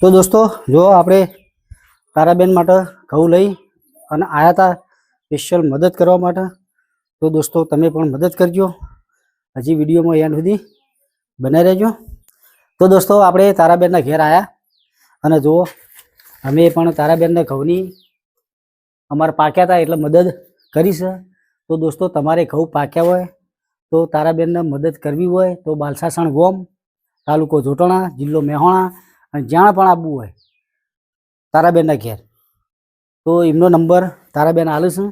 તો દોસ્તો, જો આપણે તારાબેન માટે ઘઉં લઈ અને આવ્યા હતા સ્પેશિયલ મદદ કરવા માટે, તો દોસ્તો, તમે પણ મદદ કરજો. હજી વિડીયોમાં એન્ડ સુધી બનાવી રહેજો. તો દોસ્તો, આપણે તારાબેનના ઘેર આવ્યા અને જુઓ, અમે પણ તારાબેનને ઘઉંની અમારે પાક્યા હતા એટલે મદદ કરી છે. તો દોસ્તો, તમારે ઘઉં પાક્યા હોય તો તારાબેનને મદદ કરવી હોય તો બાલસાસણ ગોમ તાલુકો જોટણા, જિલ્લો મહેસાણા અને જ્યાં પણ આવવું હોય. તારાબેનના ઘેર. તો એમનો નંબર તારાબેન આલે છે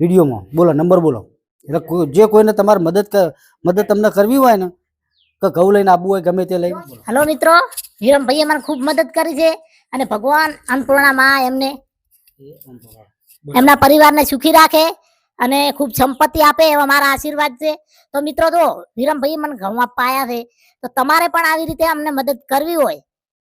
વિડીયોમાં. બોલો, નંબર બોલો. એટલે જે કોઈને તમારે મદદ મદદ તમને કરવી હોય ને તો ઘઉં લઈને આવવું હોય, ગમે તે લઈને. હલો મિત્રો, વિરમભાઈએ મને ખૂબ મદદ કરી છે અને ભગવાન અન્નપૂર્ણા માં એમને, એમના પરિવારને સુખી રાખે અને ખૂબ સંપત્તિ આપે એવા મારા આશીર્વાદ છે. તો મિત્રો જો વિરમભાઈએ મને ઘઉં પાયા છે, તો તમારે પણ આવી રીતે અમને મદદ કરવી હોય.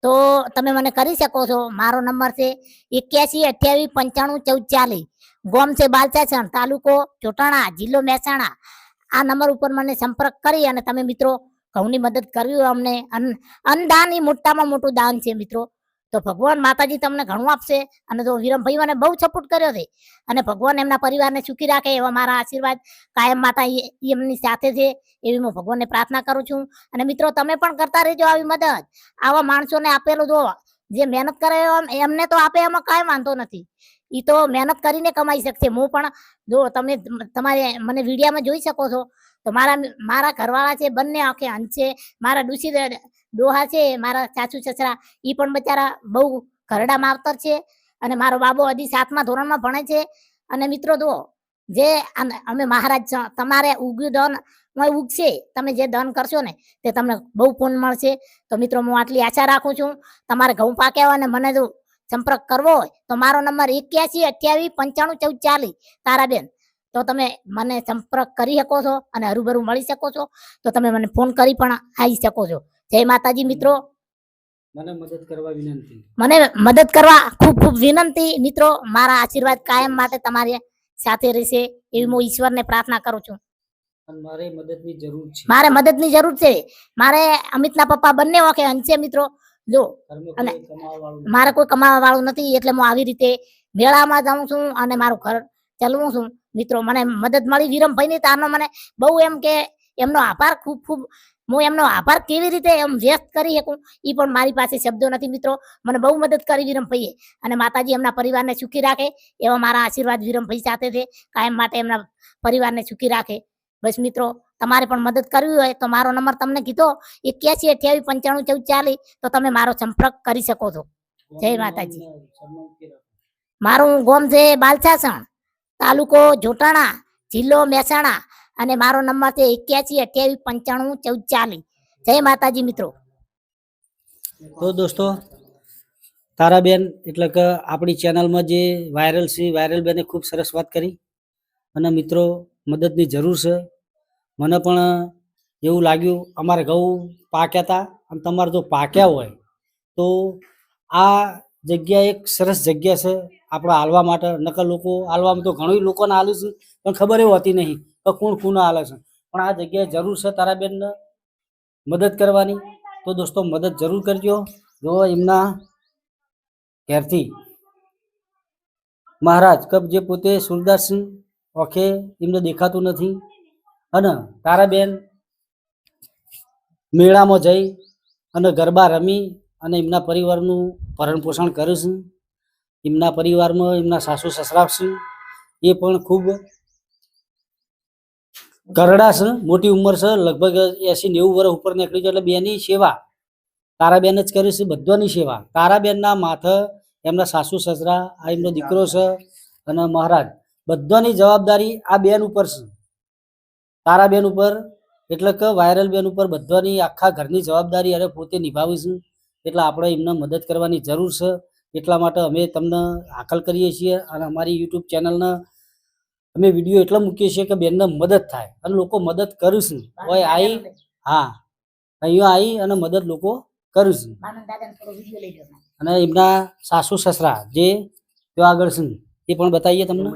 તો તમે મને કરી શકો છો. મારો નંબર છે એક્યાસી અઠ્યાવીસ પંચાણું ચૌદ ચાલીસ ગોમ છે બાલચાસણ તાલુકો ચોટાણા, જિલ્લો મહેસાણા. આ નંબર ઉપર મને સંપર્ક કરી અને તમે મિત્રો ઘઉંની મદદ કરવી હોય અમને. અન્ન અન્નદાન એ મોટામાં મોટું દાન છે મિત્રો. તો ભગવાન માતાજી તમને ઘણું આપશે. અને જો વિરમભાઈ મને બહુ સપોર્ટ કર્યો છે. અને ભગવાન એમના પરિવારને સુખી રાખે એવા મારા આશીર્વાદ કાયમ માતા એમની સાથે છે એવી હું ભગવાનને પ્રાર્થના કરું છું. અને મિત્રો, તમે પણ કરતા રહેજો આવી મદદ. આવા માણસોને આપેલું જો જે મહેનત કરે એમ- એમને તો આપે એમાં કાંઈ વાંધો નથી. એ તો મહેનત કરીને કમાઈ શકશે. હું પણ જો તમે તમારે મને વિડીયામાં જોઈ શકો છો. તો મારા મારા ઘરવાળા છે, બંને આંખે છે. મારા ડુસી ડોહા છે, મારા સાસુ સસરા એ પણ બચારા બહુ ઘરડા માવતર છે અને મારો બાબો હજી સાતમા ધોરણમાં ભણે છે. અને મિત્રો જુઓ, જે અમે મહારાજ તમારે ઉગ્યું ધન ઉગશે, તમે જે ધન કરશો ને તે તમને બહુ પૂર્ણ મળશે. તો મિત્રો હું આટલી આશા રાખું છું, તમારે ઘઉં પાક્યા હોય અને મને જો સંપર્ક કરવો હોય, તો મારો નંબર એક્યાસી અઠ્યાવીસ પંચાણું ચૌદ ચાલીસ તારાબેન તો તમે મને સંપર્ક કરી શકો છો અને હરુભરું મળી શકો છો. તો તમે મને ફોન કરી પણ આવી શકો છો. જય માતાજી મિત્રો. મને મદદ કરવા વિનંતી. મને મદદ કરવા ખૂબ ખૂબ વિનંતી મિત્રો. મારા આશીર્વાદ કાયમ માટે તમારી સાથે રહેશે એવી હું ઈશ્વરને પ્રાર્થના કરું છું. મારે મદદની જરૂર છે. મારે મદદની જરૂર છે. મારે અમિતના પપ્પા બંને વખે અંશે મિત્રો. જો અને મારે કોઈ કમાવા વાળું નથી એટલે હું આવી રીતે મેળામાં જાઉં છું અને મારું ઘર ચલવું છું. મિત્રો મને મદદ મળી. વિરમભાઈ ની તારનો મને બહુ એમ કે એમનો આભાર ખૂબ ખૂબ હું એમનો આભાર કેવી રીતે એમ વ્યક્ત કરી શકું? એ પણ મારી પાસે શબ્દો નથી મિત્રો. મને બહુ મદદ કરી વિરમભાઈએ. અને માતાજી એમના પરિવારને સુખી રાખે એવા મારા આશીર્વાદ વિરમભાઈ સાથે છે. કાયમ માટે એમના પરિવારને સુખી રાખે. બસ મિત્રો તમારે પણ મદદ કરવી હોય તો મારો નંબર તમને કીધો. એક્યાસી અઠ્યાવીસ પંચાણું ચૌદ ચાલીસ. તો તમે મારો સંપર્ક કરી શકો છો. જય માતાજી. મારું ગોમ છે બાલછાસણ તાલુકો જોટાણા જિલ્લો મહેસાણા. અને મારો નંબર છે એક્યાસી અઠ્યાવીસ પંચાણું ચૌદ ચાલીસ જય માતાજી મિત્રો. તો દોસ્તો, તારાબેન એટલે કે આપણી ચેનલમાં જે વાયરલ છે વાયરલ બેને ખૂબ સરસ વાત કરી. અને મિત્રો, મદદની જરૂર છે. મને પણ એવું લાગ્યું, અમારે ઘઉં પાક્યા હતા અને તમારે જો પાક્યા હોય, તો આ જગ્યા એક સરસ જગ્યા છે આપણા હાલવા માટે. નકર લોકો હાલવામાં તો ઘણું લોકોને હાલું છે, પણ ખબર એ હોતી નહીં. કે કોણ કોને હાલે છે. પણ આ જગ્યાએ જરૂર છે તારાબેનને મદદ કરવાની? તો દોસ્તો મદદ જરૂર કરજો. જો એમના ઘેરથી મહારાજ કબ જે પોતે સુરદાસસિંહ ઓખે એમને દેખાતું નથી અને તારાબેન મેળામાં જઈ અને ગરબા રમી અને એમના પરિવારનું ભરણ પોષણ કરીશું એમના પરિવારમાં એમના સાસુ સસરા એ પણ ખૂબ કરડા છે, મોટી ઉંમર છે, લગભગ એસી નેવું વર્ષ ઉપર નીકળી છે એટલે બેની સેવા, તારાબેન જ કરી છે, બધાની સેવા. તારાબેનના માથે એમના સાસુ, સસરા, આ એમનો દીકરો છે અને મહારાજ. બધાની જવાબદારી આ બેન ઉપર છે. તારાબેન ઉપર, એટલે કે વાયરલ બેન ઉપર બધાની આખા ઘરની જવાબદારી અરે પોતે નિભાવીશું એટલે આપણે એમને મદદ કરવાની જરૂર છે. એટલા માટે અમે તમને હાકલ કરીએ છીએ અને અમારી યુટ્યુબ ચેનલને અમે વીડિયો એટલા મૂકીએ છીએ કે બેનને મદદ થાય અને લોકો મદદ કરીશું હોય આવી હા અહીંયા આવી અને મદદ લોકો કરીશું અને એમના સાસુ સસરા જે ત્યાં આગળ છે એ પણ બતાવીએ તમને.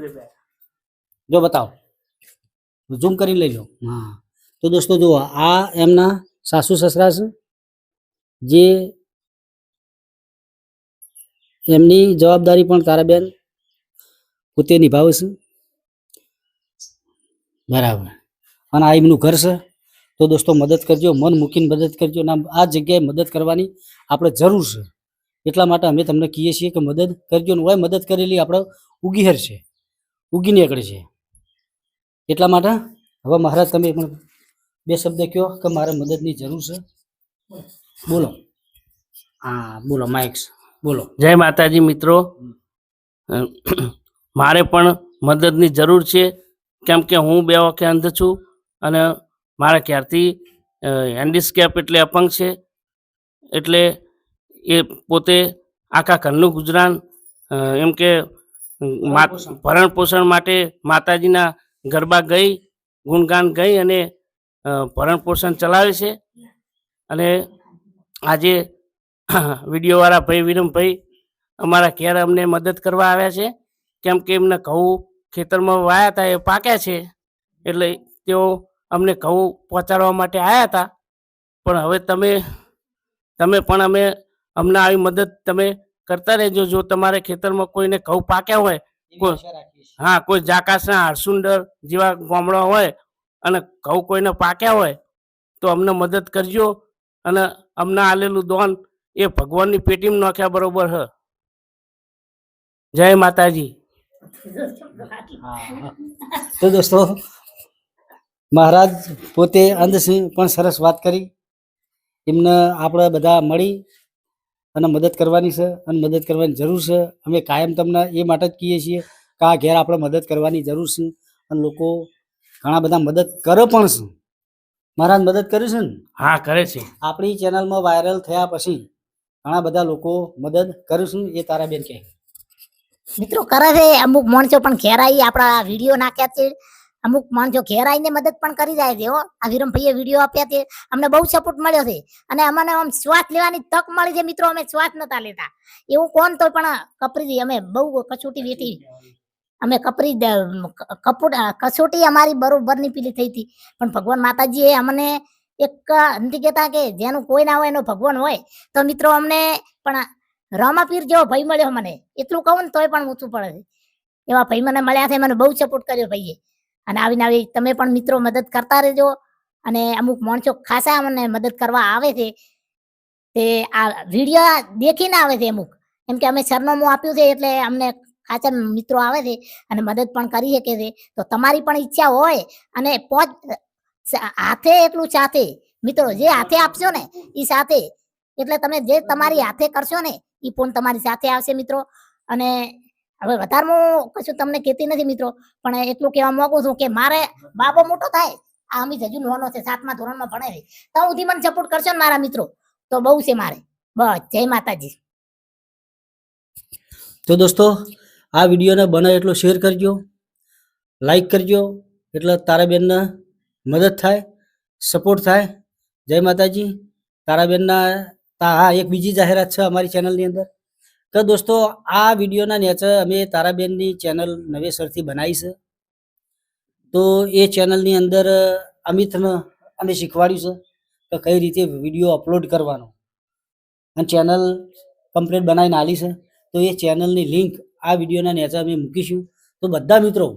જો બતાવો. ઝૂમ કરી લઈ લો. હા. તો દોસ્તો જુઓ આ એમના સાસુ સસરા છે જે એમની જવાબદારી પણ તારાબેન પોતે નિભાવે છે. બરાબર. અને આ એમનું ઘર છે. તો દોસ્તો મદદ કરજો મન મૂકીને મદદ કરજો અને આ જગ્યાએ મદદ કરવાની આપણે જરૂર છે. એટલા માટે અમે તમને કહીએ છીએ કે મદદ કરજો ને હોય મદદ કરેલી આપણે ઉગીહર છે. ઉગી નીકળે છે. એટલા માટે હવે મહારાજ તમે પણ બે શબ્દ કહો કે મારે મદદની જરૂર છે. બોલો. હા બોલો માઇક્સ બોલો. જય માતાજી મિત્રો. મારે પણ મદદની જરૂર છે. કેમ કે હું બે વખતે અંધ છું અને મારા ક્યારથી હેન્ડીસ્કેપ એટલે અપંગ છે. એટલે એ પોતે આખા ઘરનું ગુજરાન એમ કે ભરણ પોષણ માટે માતાજીના ગરબા ગઈ, ગુણગાન ગઈ અને ભરણ પોષણ ચલાવે છે. અને આજે વિડીયોવાળા ભાઈ વિરમભાઈ અમારા ઘેર અમને મદદ કરવા આવ્યા છે. કેમ કે એમને ઘઉં ખેતરમાં વાયા હતા એ પાક્યા છે એટલે તેઓ અમને ઘઉં પહોંચાડવા માટે આવ્યા હતા પણ હવે તમે તમે પણ અમે અમને આવી મદદ તમે કરતા રહેજો. જો તમારે ખેતરમાં કોઈને ઘઉં પાક્યા હોય કોઈ- હા કોઈ જાકાસના હરસુંડર જેવા ગામડા હોય અને ઘઉં કોઈને પાક્યા હોય તો અમને મદદ કરજો અને અમને આલેલું દોન એ ભગવાનની પેટીમાં નાખ્યા બરોબર હ. જય માતાજી. તો દોસ્તો મહારાજ પોતે અંધસિંહ પણ સરસ વાત કરી. એમને આપણે બધા મળી અને મદદ કરવાની છે અને મદદ કરવાની જરૂર છે. અમે કાયમ તમને એ માટે જ કહીએ છીએ કે આ ઘેર આપણે મદદ કરવાની જરૂર છે અને લોકો ઘણા બધા મદદ કરે પણ છે. મહારાજ મદદ કરી છે ને? હા કરે છે. આપણી ચેનલમાં વાયરલ થયા પછી ઘણા બધા લોકો મદદ કરીશું એ તારા બેન કહે. મિત્રો કરે છે, અમુક માણસો પણ ઘેર આવી આપણા વીડિયો નાખ્યા છે. અમુક માણસો ઘેર આવીને મદદ પણ કરી જાય છે, હો. આ વિરમભાઈએ વીડિયો આપ્યા છે, અમને બહુ સપોર્ટ મળ્યો છે. અને અમને આમ શ્વાસ લેવાની તક મળી છે, મિત્રો, અમે શ્વાસ નતા લેતા. એવું કોણ તો પણ કપરી અમે બહુ કસોટી વેઠી અમે કપરી કપૂટ કસોટી અમારી બરોબરની પીલી થઈ હતી. પણ ભગવાન માતાજીએ અમને એક નથી કહેતા કે જેનું કોઈ ના હોય એનો ભગવાન હોય. તો મિત્રો અમને પણ રામાપીર જેવો ભાઈ મળ્યો મને. એટલું કહું ને તોય પણ ઊંચું પડે છે. એવા ભાઈ મને મળ્યા છે, મને બહુ સપોર્ટ કર્યો ભાઈએ. અને આવીને આવી તમે પણ મિત્રો મદદ કરતા રહેજો. અને અમુક માણસો ખાસા મને મદદ કરવા આવે છે. તે આ વીડિયો દેખીને આવે છે અમુક. એમ કે અમે સરનામું આપ્યું છે એટલે અમને ખાસા મિત્રો આવે છે અને મદદ પણ કરી શકે છે. તો તમારી પણ ઈચ્છા હોય અને પોચ હાથે એટલું સાથે મિત્રો, જે હાથે આપશો ને એ સાથે. એટલે તમે જે તમારી હાથે કરશો ને એ પણ તમારી સાથે આવશે મિત્રો. અને હવે વધારે હું કશું તમને કહેતી નથી મિત્રો, પણ એટલું કહેવા માંગુ છું કે મારે બાબો મોટો થાય. આ અમિત હજુ નાનો છે, સાતમા ધોરણમાં ભણે છે તો સુધી મને સપોર્ટ કરશો ને મારા મિત્રો? તો બહુ છે મારે. બસ, જય માતાજી. તો દોસ્તો, આ વિડીયોને બને એટલો શેર કરજો, લાઈક કરજો, એટલે તારાબેનને મદદ થાય સપોર્ટ થાય. જય માતાજી. તારાબેનના હા એક બીજી જાહેરાત છે અમારી ચેનલની અંદર. તો દોસ્તો, આ વિડીયોના નેચર અમે તારાબેનની ચેનલ નવેસરથી બનાવી તો એ ચેનલની અંદર અમિતને અમે શીખવાડ્યું છે કે કઈ રીતે વીડિયો અપલોડ કરવાનો. અને ચેનલ કમ્પ્લીટ બનાવીને આલી છે. તો એ ચેનલની લિંક આ વિડીયોના નેચર અમે મૂકીશું. તો બધા મિત્રો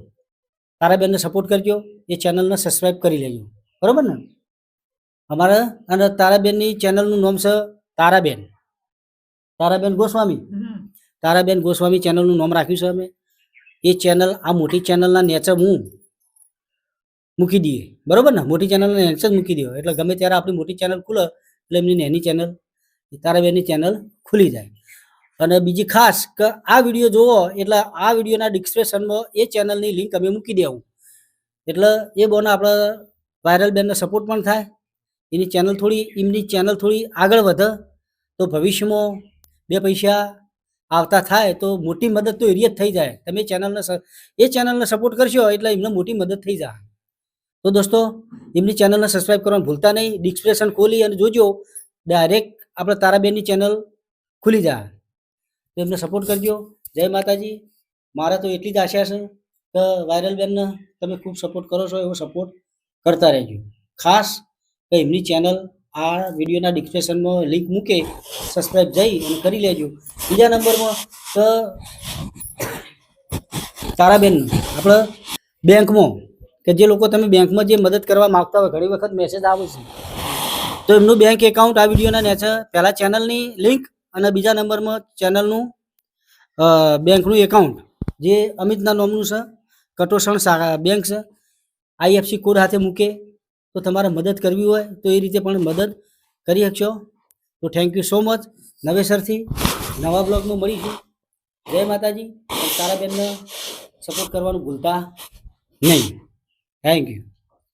તારાબેનને સપોર્ટ કરજો. એ ચેનલને સબસ્ક્રાઈબ કરી લેજો. બરાબર ને? અમારા અને તારાબેનની ચેનલનું નામ છે તારાબેન. તારાબેન ગોસ્વામી. તારાબેન ગોસ્વામી ચેનલનું નામ રાખ્યું છે અમે. એ ચેનલ આ મોટી ચેનલના નેચર હું મૂકી દઈએ. બરોબર ને? મોટી ચેનલના નેચર જ મૂકી દો એટલે ગમે ત્યારે આપણી મોટી ચેનલ ખુલે એટલે એમની નેની ચેનલ તારાબેનની ચેનલ ખુલી જાય. અને બીજી ખાસ કે આ વીડિયો જોવો એટલે આ વિડીયોના ડિસ્ક્રિપ્શનમાં એ ચેનલની લિંક અમે મૂકી દેવું. એટલે એ બોને આપણે વાયરલ બેનને સપોર્ટ પણ થાય. એની ચેનલ થોડી, એમની ચેનલ થોડી આગળ વધે, તો ભવિષ્યમાં બે પૈસા આવતા થાય તો મોટી મદદ તો એરિયા જ થઈ જાય. તમે ચેનલને એ ચેનલને સપોર્ટ કરશો એટલે એમને મોટી મદદ થઈ જાય. તો દોસ્તો, એમની ચેનલને સબસ્ક્રાઈબ કરવાનું ભૂલતા નહીં ડિસ્ક્રિપ્શન ખોલી અને જોજો ડાયરેક્ટ આપણે તારાબેનની ચેનલ ખુલી જાય. તો એમને સપોર્ટ કરજો. જય માતાજી. મારા તો એટલી જ આશા છે કે વાયરલ બેનને તમે ખૂબ સપોર્ટ કરો છો એવો સપોર્ટ કરતા રહેજો. ખાસ કે એમની ચેનલ આ વિડીયોના ડિસ્ક્રિપ્શનમાં લિંક મૂકે સબસ્ક્રાઈબ જઈ અને કરી લેજો. બીજા નંબરમાં તો તારાબેન, આપણે બેંકમાં, કે જે લોકો તમે બેંકમાં જે મદદ કરવા માગતા હોય, ઘણી વખત મેસેજ આવે છે. તો એમનું બેંક એકાઉન્ટ આ વિડીયોના નેચે પહેલાં ચેનલની લિંક અને બીજા નંબરમાં ચેનલનું બેંકનું એકાઉન્ટ જે અમિતના નામનું છે, કટોસણ સા- બેંક છે આઈએફસી કોડ હાથે મૂકે. તો તમારે મદદ કરવી હોય તો એ રીતે પણ મદદ કરી શકશો. તો થેન્ક યુ સો મચ નવેસરથી નવા બ્લોગમાં મળીશું. જય માતાજી. તારા તારાબેનને સપોર્ટ કરવાનું ભૂલતા નહીં. Thank you